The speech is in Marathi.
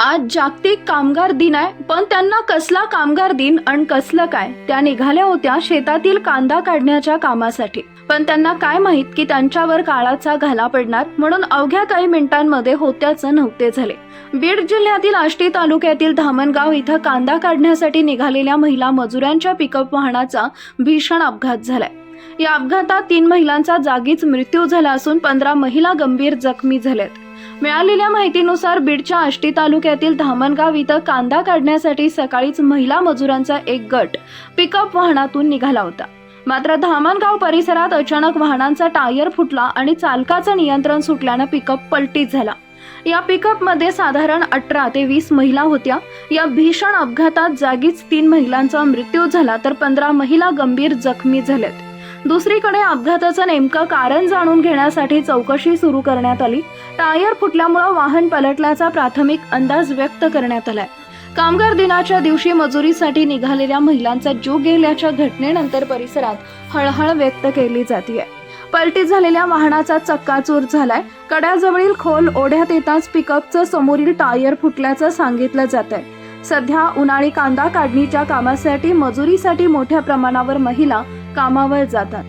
आज जागतिक कामगार दिन आहे पण त्यांना कसला कामगार दिन आणि कसलं काय? त्या निघाल्या होत्या शेतातील कांदा काढण्याच्या कामासाठी. पण त्यांना काय माहीत की त्यांच्यावर काळाचा घाला पडणार? म्हणून अवघ्या काही मिनिटांमध्ये होत्याचं नव्हते झाले. बीड जिल्ह्यातील आष्टी तालुक्यातील धामणगाव इथं कांदा काढण्यासाठी निघालेल्या महिला मजुरांच्या पिकअप वाहनाचा भीषण अपघात झालाय. या अपघातात तीन महिलांचा जागीच मृत्यू झाला असून पंधरा महिला गंभीर जखमी झाल्यात. मिळालेल्या माहितीनुसार बीडच्या आष्टी तालुक्यातील धामणगाव इथं कांदा काढण्यासाठी सकाळीच महिला मजुरांचा एक गट पिकअप वाहनातून निघाला होता. मात्र धामणगाव परिसरात अचानक वाहनांचा टायर फुटला आणि चालकाचं नियंत्रण सुटल्यानं पिकअप पलटीत झाला. या पिकअपमध्ये साधारण अठरा ते वीस महिला होत्या. या भीषण अपघातात जागीच तीन महिलांचा मृत्यू झाला तर पंधरा महिला गंभीर जखमी झाल्यात. दुसरीकडे अपघाताचं नेमकं कारण जाणून घेण्यासाठी चौकशी सुरू करण्यात आली. टायर फुटल्यामुळं वाहन पलटल्याचा प्राथमिक अंदाज व्यक्त करण्यात आलाय. कामगार दिनाच्या दिवशी मजुरीसाठी निघालेल्या महिलांचा जीव गेल्याच्या घटनेनंतर परिसरात हळहळ व्यक्त केली जाते पलटी झालेल्या वाहनाचा चक्काचूर झालाय. कड्याजवळील खोल ओढ्यात येताच पिकअपचं समोरील टायर फुटल्याचं सांगितलं जात आहे सध्या उन्हाळी कांदा काढणीच्या कामासाठी मजुरीसाठी मोठ्या प्रमाणावर महिला कामावर जातात.